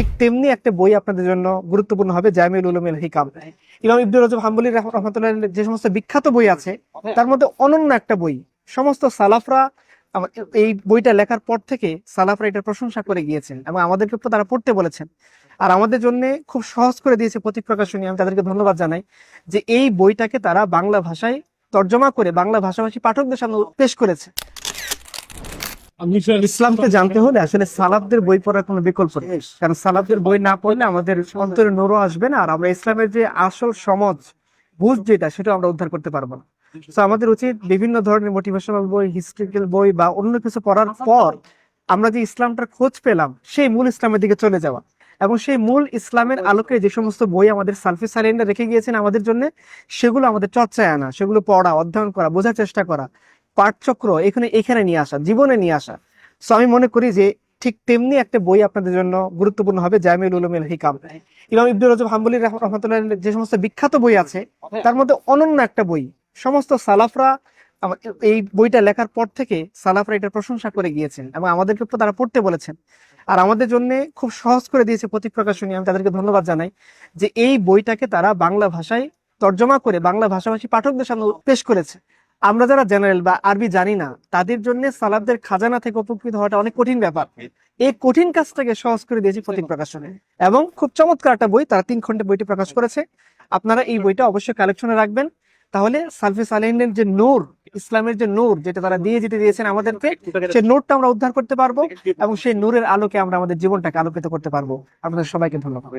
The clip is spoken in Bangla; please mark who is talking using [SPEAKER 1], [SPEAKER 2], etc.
[SPEAKER 1] ঠিক তেমনি একটা বই আপনাদের জন্য গুরুত্বপূর্ণ হবে, জামিউল উলুমিল হিকাম। ইমাম ইবনুল রজব হাম্বলি রহমতুল্লাহ যে সমস্ত বিখ্যাত বই আছে, তার মধ্যে অনন্য একটা বই, সমস্ত সালাফরা এই বইটা লেখার পর থেকে সালাফরা এটার প্রশংসা করে গিয়েছেন এবং আমাদেরকে তো তারা পড়তে বলেছেন। আর আমাদের জন্য খুব সহজ করে দিয়েছে প্রতীক প্রকাশনী, আমি তাদেরকে ধন্যবাদ জানাই, যে এই বইটাকে তারা বাংলা ভাষায় তর্জমা করে বাংলা ভাষাভাষী পাঠকদের সামনে পেশ করেছে। ইসলামকে জানতে হলে আসলে সালাফদের বই পড়ার কোনো বিকল্প নেই। কারণ সালাফদের বই না পড়লে আমাদের অন্তরে নূরও আসবে না আর আমরা ইসলামের যে আসল সমাজ বুঝ যেটা সেটা আমরা উদ্ধার করতে পারব না। তো আমাদের উচিত বিভিন্ন ধরনের মোটিভেশনাল বই হিস্ট্রিক্যাল বই বা অন্য কিছু পড়ার পর আমরা যে ইসলামটার খোঁজ পেলাম সেই মূল ইসলামের দিকে চলে যাওয়া। এবং সেই মূল ইসলামের আলোকে যে সমস্ত বই আমাদের সালফি সালিনরা রেখে গিয়েছেন আমাদের জন্য সেগুলো আমাদের চর্চায় আনা সেগুলো পড়া অধ্যয়ন করা বোঝার চেষ্টা করা পাঠচক্র এখানে এখানে নিয়ে আসা, জীবনে নিয়ে আসা। সো আমি মনে করি যে ঠিক তেমনি একটা বই আপনাদের জন্য গুরুত্বপূর্ণ হবে জামিউল উলুমিল হিকাম। ইমাম ইবনুল রজব হাম্বলি রহমতুল্লাহ যে সমস্ত বিখ্যাত বই আছে, তার মধ্যে অনন্য একটা বই। সমস্ত সালাফরা এই বইটা লেখার পর থেকে সালাফরা এটার প্রশংসা করে গিয়েছেন এবং আমাদেরকে তো তারা পড়তে বলেছেন। আর আমাদের জন্য খুব সহজ করে দিয়েছে প্রতীক প্রকাশনী, আমি তাদেরকে ধন্যবাদ জানাই যে এই বইটাকে তারা বাংলা ভাষায় তর্জমা করে বাংলা ভাষাভাষী পাঠকদের সামনে পেশ করেছে। আমরা যারা জেনারেল বা আরবি জানি না, তাদের জন্য সালাফদের খাজানা থেকে উপকৃত হওয়াটা অনেক কঠিন ব্যাপার। এই কঠিন কাজটাকে সহজ করে দিয়েছে প্রতীক প্রকাশনে। এবং খুব চমৎকার একটা বই, তারা তিন খণ্ডে বইটি প্রকাশ করেছে। আপনারা এই বইটা অবশ্যই কালেকশনে রাখবেন। তাহলে সালফি সালেহিনের যে নূর, ইসলামের যে নূর, যেটা তারা দিয়ে যেতে দিয়েছেন আমাদেরকে, সেই নূরটা আমরা উদ্ধার করতে পারব এবং সেই নূরের আলোকে আমরা আমাদের জীবনটাকে আলোকিত করতে পারব। আপনাদের সবাইকে ধন্যবাদ।